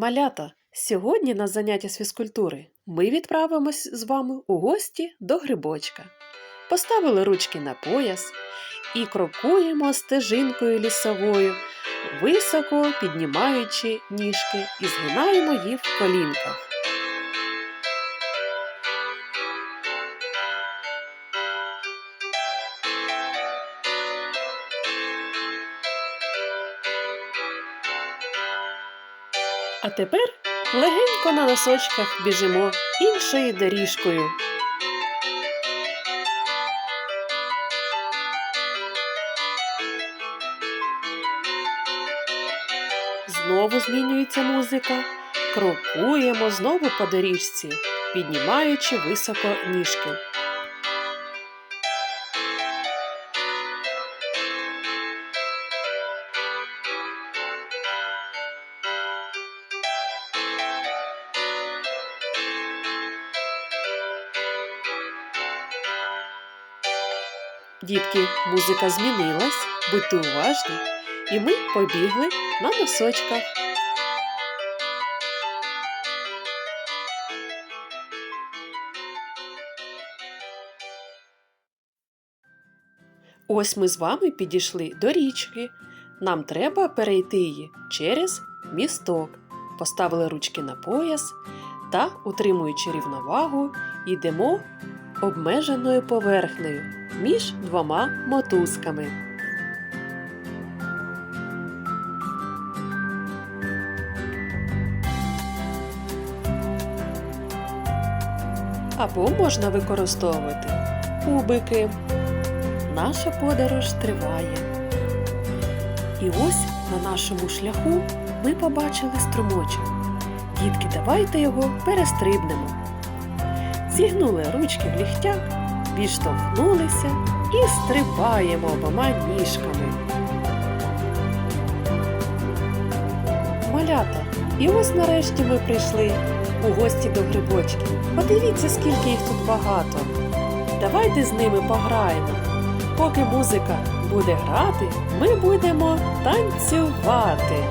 Малята, сьогодні на заняття з фізкультури ми відправимось з вами у гості до грибочка. Поставили ручки на пояс і крокуємо стежинкою лісовою, високо піднімаючи ніжки і згинаємо їх в колінках. А тепер легенько на носочках біжимо іншою доріжкою. Знову змінюється музика. Крокуємо знову по доріжці, піднімаючи високо ніжки. Дітки, музика змінилась, будьте уважні, і ми побігли на носочках. Ось ми з вами підійшли до річки. Нам треба перейти її через місток. Поставили ручки на пояс та, утримуючи рівновагу, йдемо обмеженою поверхнею між двома мотузками. Або можна використовувати кубики. Наша подорож триває. І ось на нашому шляху ми побачили струмочок. Дітки, давайте його перестрибнемо. Зігнули ручки в ліхтяк, підштовхнулися і стрибаємо обома ніжками. Малята, і ось нарешті ми прийшли у гості до грибочків. Подивіться, скільки їх тут багато. Давайте з ними пограємо. Поки музика буде грати, ми будемо танцювати.